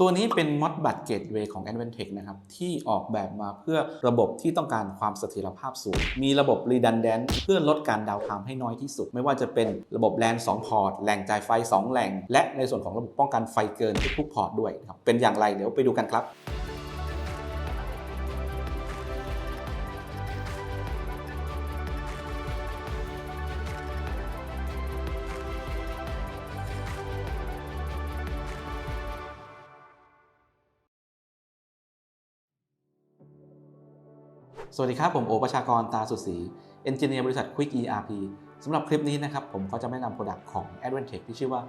ตัวนี้เป็น Modbus Gateway ของ Advantech นะครับ ที่ออกแบบมาเพื่อระบบที่ต้องการความเสถียรภาพสูง มีระบบ Redundant เพื่อลดการดาวน์ไทม์ให้น้อยที่สุด ไม่ว่าจะเป็นระบบ LAN 2พอร์ตแหล่งจ่ายไฟ 2 แหล่ง และในส่วนของระบบป้องกันไฟเกินทุกๆพอร์ตด้วยครับเป็นอย่างไรเดี๋ยวไปดูกันครับ สวัสดีครับ ผมโอประชากรตาสุศรีเอนจิเนียร์บริษัท Quick ERP สำหรับคลิปนี้นะครับผมก็จะแนะนำโปรดักต์ของ Advantech ที่ชื่อว่า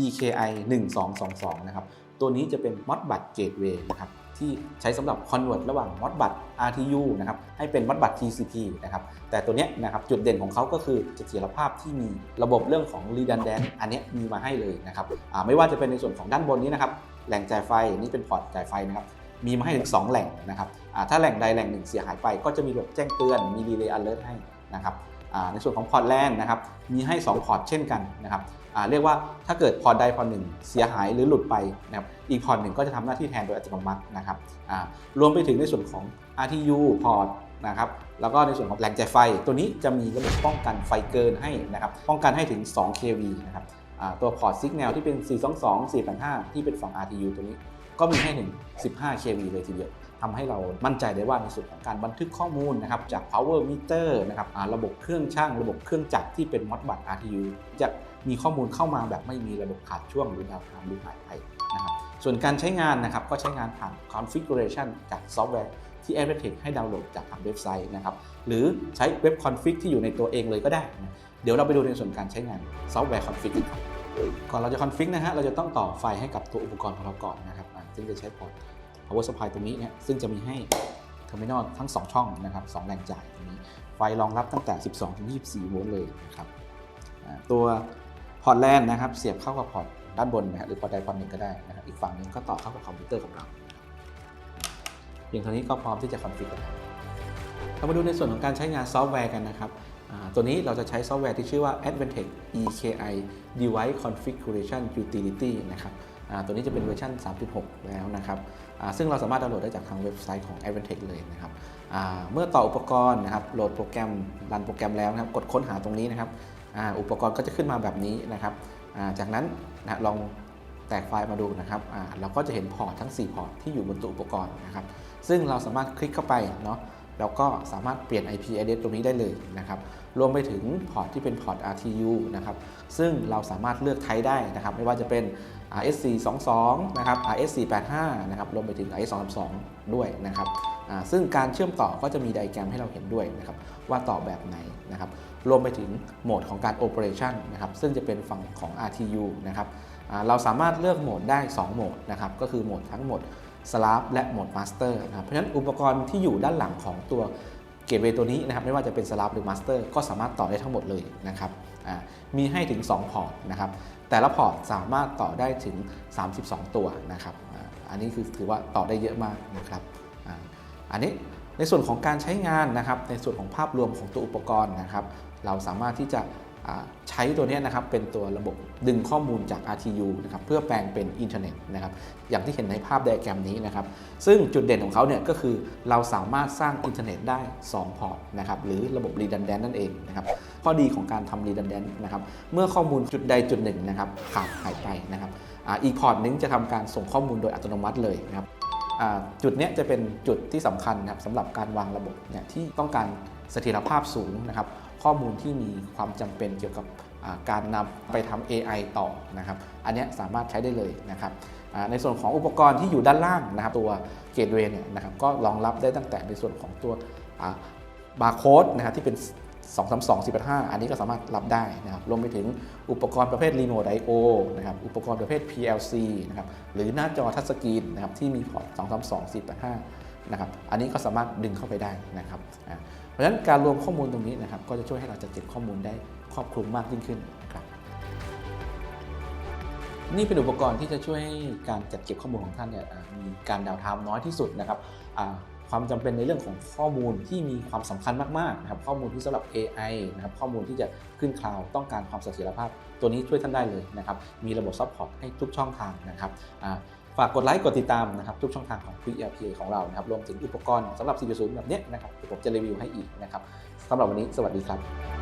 EKI 1222นะครับ ตัวนี้จะเป็น Modbus Gateway นะครับที่ใช้สำหรับ convert ระหว่าง Modbus RTU นะครับให้เป็น Modbus TCP นะครับแต่ตัวเนี้ยนะครับจุดเด่นของเขาก็คือเสถียรภาพที่มีระบบเรื่องของ redundant อันนี้มีมาให้เลยนะครับไม่ว่าจะเป็นในส่วนของด้านบนนี้นะครับแหล่งจ่ายไฟนี่เป็นพอร์ตจ่ายไฟนะครับ มีมาให้ถึง 2 แหล่งนะครับอ่าถ้าแหล่งใดแหล่งหนึ่งเสียหายไป ก็จะมีระบบแจ้งเตือน มี relay alert ให้นะครับอ่าในส่วนของพอร์ตแลนนะครับมีให้ 2 พอร์ตเช่นกันนะครับอ่าเรียกว่าถ้าเกิดพอร์ตใดพอร์ตหนึ่งเสียหายหรือหลุดไปนะครับอีกพอร์ตหนึ่งก็จะทำหน้าที่แทนโดยอัตโนมัตินะครับอ่ารวมไปถึงในส่วนของ RTU พอร์ตนะครับแล้วก็ในส่วนของแหล่งจ่ายไฟ ตัวนี้จะมีระบบป้องกันไฟเกินให้นะครับป้องกันให้ถึง 2 kV นะครับอ่าตัวพอร์ต Signal ที่เป็น 422 485ที่เป็นฝั่ง RTU ตัวนี้ ก็มีให้ถึง 15 kV เลยทีเดียวทำให้เรามั่นใจได้ว่าในส่วนของการบันทึกข้อมูลนะครับจาก power meter นะครับระบบเครื่องช่าง ระบบเครื่องจักรที่เป็น Modbus RTU จะมีข้อมูลเข้ามาแบบไม่มีระบบขาดช่วงหรือดาวน์ไทม์หรือหายไปนะครับส่วนการใช้งานนะครับก็ใช้งานผ่าน configuration จากซอฟต์แวร์ที่ Advantech ให้ดาวน์โหลดจากทางเว็บไซต์นะครับหรือใช้เว็บคอนฟิกที่อยู่ในตัวเองเลยก็ได้นะเดี๋ยวเราไปดูในส่วนการใช้งานซอฟต์แวร์คอนฟิกกันครับก่อนเราจะคอนฟิกนะฮะเราจะต้องต่อไฟให้กับตัวอุปกรณ์ของเราก่อนนะครับ ซึ่งจะใช้พอร์ต power supply ตรงนี้เนี่ยซึ่งจะมีให้เทอร์มินอลทั้ง 2 ช่องนะครับ2แหล่งจ่ายตรงนี้ ไฟรองรับตั้งแต่ 12ถึง24 โวลต์เลยนะครับตัวพอร์ตแลนนะครับเสียบเข้ากับพอร์ตด้านบนนะฮะหรือพอร์ตใดพอร์ตหนึ่งก็ได้นะครับอีกฝั่งหนึ่งก็ต่อเข้ากับคอมพิวเตอร์ของเราเพียงเท่านี้ก็พร้อมที่จะคอนฟิกแล้วเรามาดูในส่วนของการใช้งานซอฟต์แวร์กันนะครับ ตัวนี้เราจะใช้ซอฟต์แวร์ที่ชื่อว่า Advantech EKI Device Configuration Utility นะครับตัวนี้จะเป็นเวอร์ชัน3.6 แล้วนะครับ ซึ่งเราสามารถดาวน์โหลดได้จากทางเว็บไซต์ของ Advantech เลยนะครับ เมื่อต่ออุปกรณ์นะครับ โหลดโปรแกรม รันโปรแกรมแล้วนะครับ กดค้นหาตรงนี้นะครับอ,อุปกรณ์ก็จะขึ้นมาแบบนี้นะครับ จากนั้นนะลองแตกไฟล์มาดูนะครับ เราก็จะเห็นพอร์ตทั้ง 4 พอร์ตที่อยู่บนตัวอุปกรณ์นะครับ ซึ่งเราสามารถคลิกเข้าไปเนาะ แล้วก็สามารถเปลี่ยน IP address ตรงนี้ได้เลยนะครับ รวมไปถึงพอร์ตที่เป็นพอร์ต RTU นะครับ ซึ่งเราสามารถเลือกไทป์ได้นะครับ ไม่ว่าจะเป็น RS422 นะครับ RS485 นะครับ รวมไปถึง RS232 ด้วยนะครับ ซึ่งการเชื่อมต่อก็จะมีไดแกรมให้เราเห็นด้วยนะครับ ว่าต่อแบบไหนนะครับ รวมไปถึงโหมดของการ Operation นะครับ ซึ่งจะเป็นฝั่งของ RTU นะครับ เราสามารถเลือกโหมดได้ 2 โหมดนะครับ ก็คือโหมดทั้งหมด สลาฟและโหมดมาสเตอร์นะครับเพราะฉะนั้นอุปกรณ์ที่อยู่ด้านหลังของตัวเกตเวย์ตัวนี้นะครับไม่ว่าจะเป็นสลาฟหรือมาสเตอร์ก็สามารถต่อได้ทั้งหมดเลยนะครับมีให้ถึง 2 พอร์ตนะครับแต่ละพอร์ตสามารถต่อได้ถึง 32 ตัวนะครับอ,อันนี้คือถือว่าต่อได้เยอะมากนะครับอ,อันนี้ในส่วนของการใช้งานนะครับในส่วนของภาพรวมของตัวอุปกรณ์นะครับ เราสามารถที่จะ ใช้ตัวนี้นะครับเป็นตัวระบบดึงข้อมูลจาก RTU นะครับเพื่อแปลงเป็นอินเทอร์เน็ตนะครับอย่างที่เห็นในภาพไดอะแกรมนี้นะครับซึ่งจุดเด่นของเขาเนี่ยก็คือเราสามารถสร้างอินเทอร์เน็ตได้ 2 พอร์ตนะครับหรือระบบ redundant นั่นเองนะครับข้อดีของการทำ redundant นะครับเมื่อข้อมูลจุดใดจุดหนึ่งนะครับขาดหายไปนะครับอีกพอร์ตหนึงจะทำการส่งข้อมูลโดยอัตโนมัติเลยนะครับจุดนี้จะเป็นจุดที่สำคัญนะครับสำหรับการวางระบบเนี่ยที่ต้องการ เสถียรภาพสูงนะครับ ข้อมูลที่มีความจำเป็นเกี่ยวกับการนำไปทำ AI ต่อนะครับ อันนี้สามารถใช้ได้เลยนะครับในส่วนของอุปกรณ์ที่อยู่ด้านล่างนะครับ ตัวเกตเวย์เนี่ยนะครับก็รองรับได้ตั้งแต่ในส่วนของตัวบาร์โค้ดนะครับที่เป็น 232 45อันนี้ก็สามารถรับได้นะครับรวมไปถึงอุปกรณ์ประเภท Remote I/O นะครับอุปกรณ์ประเภท PLC นะครับหรือหน้าจอทัชสกรีนนะครับที่มีพอร์ต 232 45 นะครับอันนี้ก็สามารถดึงเข้าไปได้นะครับเพราะฉะนั้นการรวมข้อมูลตรงนี้นะครับก็จะช่วยให้เราจัดเก็บข้อมูลได้ครอบคลุมมากยิ่งขึ้นนะครับนี่เป็นอุปกรณ์ที่จะช่วยให้การจัดเก็บข้อมูลของท่านเนี่ยมีการดาวน์ไทม์น้อยที่สุดนะครับความจำเป็นในเรื่องของข้อมูลที่มีความสำคัญมากๆนะครับข้อมูลที่สำหรับ AI นะครับข้อมูลที่จะขึ้นคลาวต้องการความเสถียรภาพ ตัวนี้ช่วยท่านได้เลยนะครับมีระบบซัพพอร์ตให้ทุกช่องทางนะครับ ฝากกดไลค์กดติดตามนะครับทุกช่องทางของ q u i c ERP ของเรานะครับรวมถึงอุปกรณ์สำหรับ 4.0 แบบนี้นะครับผมจะรีวิวให้อีกนะครับสำหรับวันนี้สวัสดีครับ